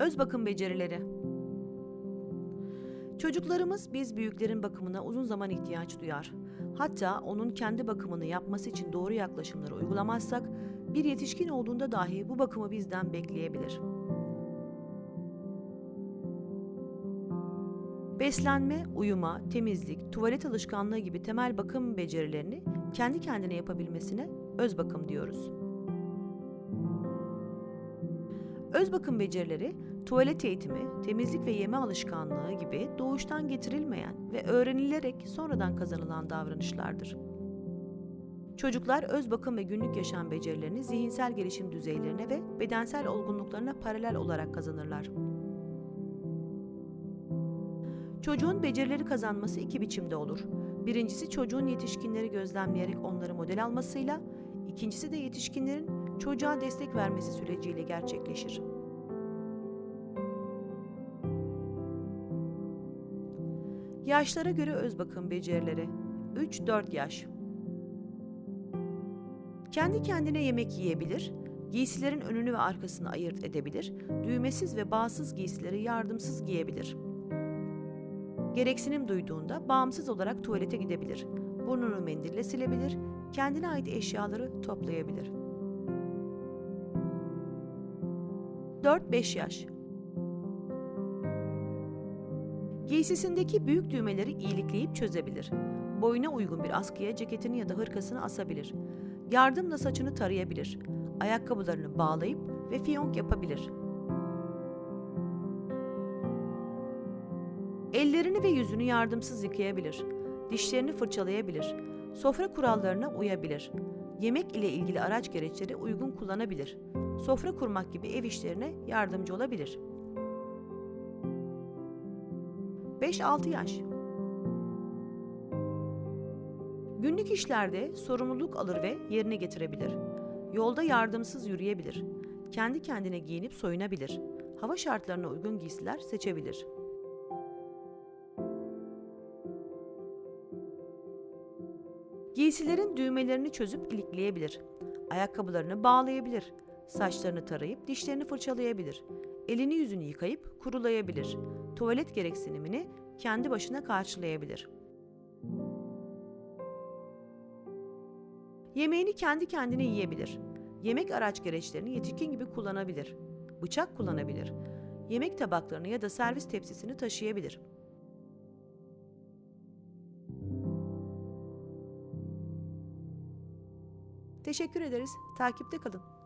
Öz bakım becerileri. Çocuklarımız biz büyüklerin bakımına uzun zaman ihtiyaç duyar. Hatta onun kendi bakımını yapması için doğru yaklaşımları uygulamazsak bir yetişkin olduğunda dahi bu bakımı bizden bekleyebilir. Beslenme, uyuma, temizlik, tuvalet alışkanlığı gibi temel bakım becerilerini kendi kendine yapabilmesine öz bakım diyoruz. Öz bakım becerileri, tuvalet eğitimi, temizlik ve yeme alışkanlığı gibi doğuştan getirilmeyen ve öğrenilerek sonradan kazanılan davranışlardır. Çocuklar öz bakım ve günlük yaşam becerilerini zihinsel gelişim düzeylerine ve bedensel olgunluklarına paralel olarak kazanırlar. Çocuğun becerileri kazanması iki biçimde olur. Birincisi çocuğun yetişkinleri gözlemleyerek onları model almasıyla, ikincisi de yetişkinlerin çocuğa destek vermesi süreciyle gerçekleşir. Yaşlara göre öz bakım becerileri 3-4 yaş Kendi kendine yemek yiyebilir, giysilerin önünü ve arkasını ayırt edebilir, düğmesiz ve bağsız giysileri yardımsız giyebilir. Gereksinim duyduğunda bağımsız olarak tuvalete gidebilir, burnunu mendille silebilir, kendine ait eşyaları toplayabilir. 4-5 yaş Giysisindeki büyük düğmeleri iyilikleyip çözebilir. Boyuna uygun bir askıya ceketini ya da hırkasını asabilir. Yardımla saçını tarayabilir. Ayakkabılarını bağlayıp ve fiyonk yapabilir. Ellerini ve yüzünü yardımsız yıkayabilir. Dişlerini fırçalayabilir. Sofra kurallarına uyabilir. Yemek ile ilgili araç gereçleri uygun kullanabilir. Sofra kurmak gibi ev işlerine yardımcı olabilir. 5-6 yaş. Günlük işlerde sorumluluk alır ve yerine getirebilir. Yolda yardımsız yürüyebilir. Kendi kendine giyinip soyunabilir. Hava şartlarına uygun giysiler seçebilir. Giysilerin düğmelerini çözüp ilikleyebilir. Ayakkabılarını bağlayabilir. Saçlarını tarayıp dişlerini fırçalayabilir. Elini yüzünü yıkayıp kurulayabilir. Tuvalet gereksinimini kendi başına karşılayabilir. Yemeğini kendi kendine yiyebilir. Yemek araç gereçlerini yetişkin gibi kullanabilir. Bıçak kullanabilir. Yemek tabaklarını ya da servis tepsisini taşıyabilir. Teşekkür ederiz. Takipte kalın.